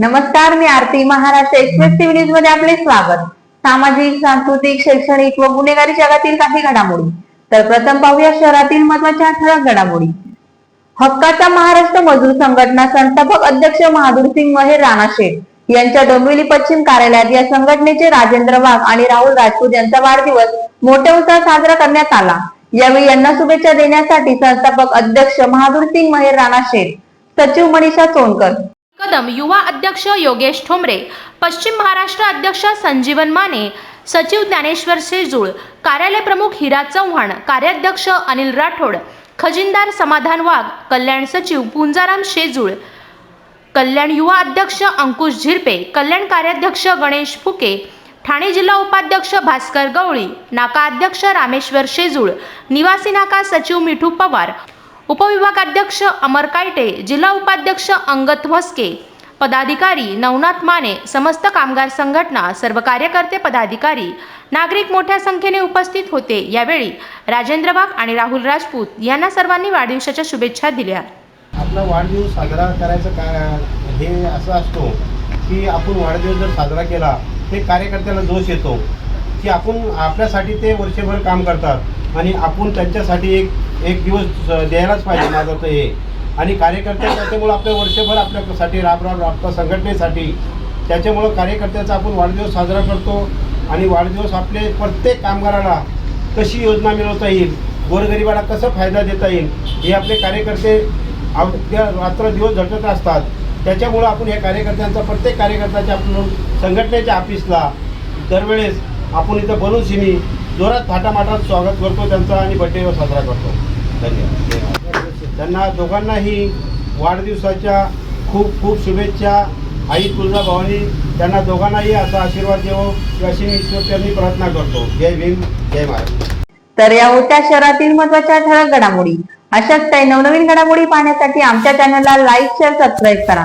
नमस्कार मी Aarti Maharashtra express TV न्यूजमध्ये आपले स्वागत. सामाजिक सांस्कृतिक शैक्षणिक व गुन्हेगारी जगातील काही घडामोडी. तर प्रथम पाहूया शहरातील महत्त्वाच्या ठळक घडामोडी. हक्काचा महाराष्ट्र मजूर संघटना संस्थापक अध्यक्ष महादुर सिंग महेर राणा शेठ यांच्या डोंबिवली पश्चिम कार्यालयात या संघटनेचे राजेंद्र वाघ आणि राहुल राजपूत यांचा वाढदिवस मोठ्या उत्साहात साजरा करण्यात आला. यावेळी यांना शुभेच्छा देण्यासाठी संस्थापक अध्यक्ष महादुर सिंग महेर राणा शेठ सचिव मनीषा सोनकर कदम युवा अध्यक्ष योगेश ठोंबरे पश्चिम महाराष्ट्र अध्यक्ष संजीवन माने सचिव ज्ञानेश्वर शेजूळ कार्यालय प्रमुख हिरा चव्हाण कार्याध्यक्ष अनिल राठोड खजिनदार समाधान वाघ कल्याण सचिव पुंजाराम शेजूळ कल्याण युवा अध्यक्ष अंकुश झिरपे कल्याण कार्याध्यक्ष गणेश फुके ठाणे जिल्हा उपाध्यक्ष भास्कर गवळी नाका अध्यक्ष रामेश्वर शेजूळ निवासी नाका सचिव मिठू पवार उपविभागाध्यक्ष अमर कायटे जिल्हा उपाध्यक्ष अंगत म्हस्के पदाधिकारी नवनाथ माने समस्त कामगार संघटना सर्व कार्यकर्ते पदाधिकारी नागरिक मोठ्या संख्येने उपस्थित होते. यावेळी राजेंद्र वाघ आणि राहुल राजपूत यांना सर्वांनी वाढदिवसाच्या शुभेच्छा दिल्या. आपला वाढदिवस साजरा करायचं काय हे असं असतो की आपण वाढदिवस जर साजरा केला ते कार्यकर्त्याला जोश येतो. की आपण आपल्यासाठी ते वर्षभर काम करतात. आणि आपण त्यांच्यासाठी एक एक दिवस द्यायलाच पाहिजे माझं तर हे. आणि कार्यकर्ते त्याच्यामुळं आपल्या वर्षभर आपल्यासाठी राबराब राबता संघटनेसाठी त्याच्यामुळं कार्यकर्त्याचा आपण वाढदिवस साजरा करतो. आणि वाढदिवस आपले प्रत्येक कामगाराला कशी योजना मिळवता येईल गोरगरिबाला कसं फायदा देता येईल हे आपले कार्यकर्ते अवघ्या रात्र दिवस झटत असतात. त्याच्यामुळं आपण या कार्यकर्त्यांचा प्रत्येक कार्यकर्त्याच्या आपण संघटनेच्या ऑफिसला दरवेळेस आपण इथं बनून सिनी जोरात थाटामाटात स्वागत करतो त्यांचा आणि बड्डे साजरा करतो. धन्यवाद. त्यांना दोघांनाही वाढदिवसाच्या खूप खूप शुभेच्छा. आई तुळजाभवानी त्यांना दोघांनाही असा आशीर्वाद देवो अशी मी ईश्वरचरणी प्रार्थना करतो. जय भीम जय महाराज. तर या होत्या शहरातील महत्त्वाच्या ठळक घडामोडी. अशाच काही नवनवीन घडामोडी पाहण्यासाठी आमच्या चॅनलला लाईक शेअर सबस्क्राईब करा.